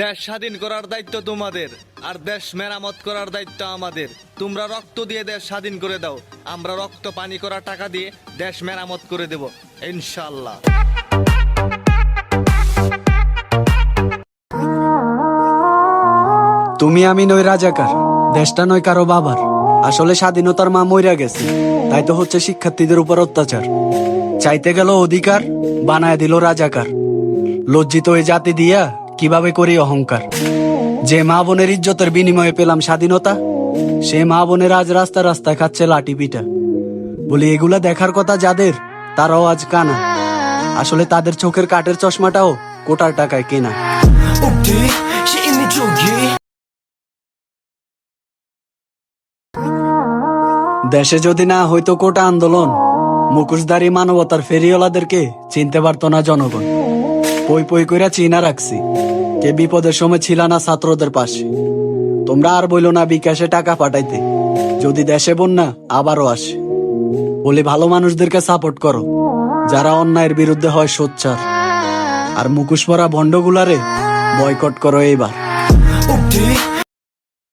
দেশ স্বাধীন করার দায়িত্ব তোমাদের, আর দেশ মেরামত করার দায়িত্ব আমাদের। তোমরা রক্ত দিয়ে দেশ স্বাধীন করে দাও, আমরা রক্ত পানি করা টাকা দিয়ে দেশ মেরামত করে দেব ইনশাল্লাহ তুমি আমি নই রাজাকার, দেশটা নয় কারও বাবার। আসলে স্বাধীনতার মা মইরা গেছে, তাই তো হচ্ছে শিক্ষার্থীদের উপর অত্যাচার। চাইতে গেল অধিকার, বানায় দিল রাজাকার। লজ্জিত ওই জাতি দিয়া কীভাবে করি অহংকার? যে মা বোনের ইজ্জতের বিনিময়ে পেলাম স্বাধীনতা সে মা বোনের আজ রাস্তা রাস্তায় খাচ্ছে লাঠি পিঠা বলি এগুলা দেখার কথা যাদের তারাও আজ কানা। আসলে তাদের চোখের কাঠের চশমাটাও কোটার টাকায় কেনা। দেশে যদি না হয়তো কোটা আন্দোলন মুখোশধারী মানবতার ফেরিওয়ালাদেরকে চিনতে পারত না জনগণ। পই পই কইরা চিনা রাখছি। কে বিপদের সময় ছিল না ছাত্রদের পাশে। তোমরা আর বইলো না বিকাশে টাকা পাঠাইতে। যদি দেশে বন্যা, আবারও আসে। বলি ভালো মানুষদেরকে সাপোর্ট করো। যারা অন্যায়ের বিরুদ্ধে হয় সোচ্চার। আর মুকুশ পরা ভণ্ডগুলারে বয়কট করো এইবার।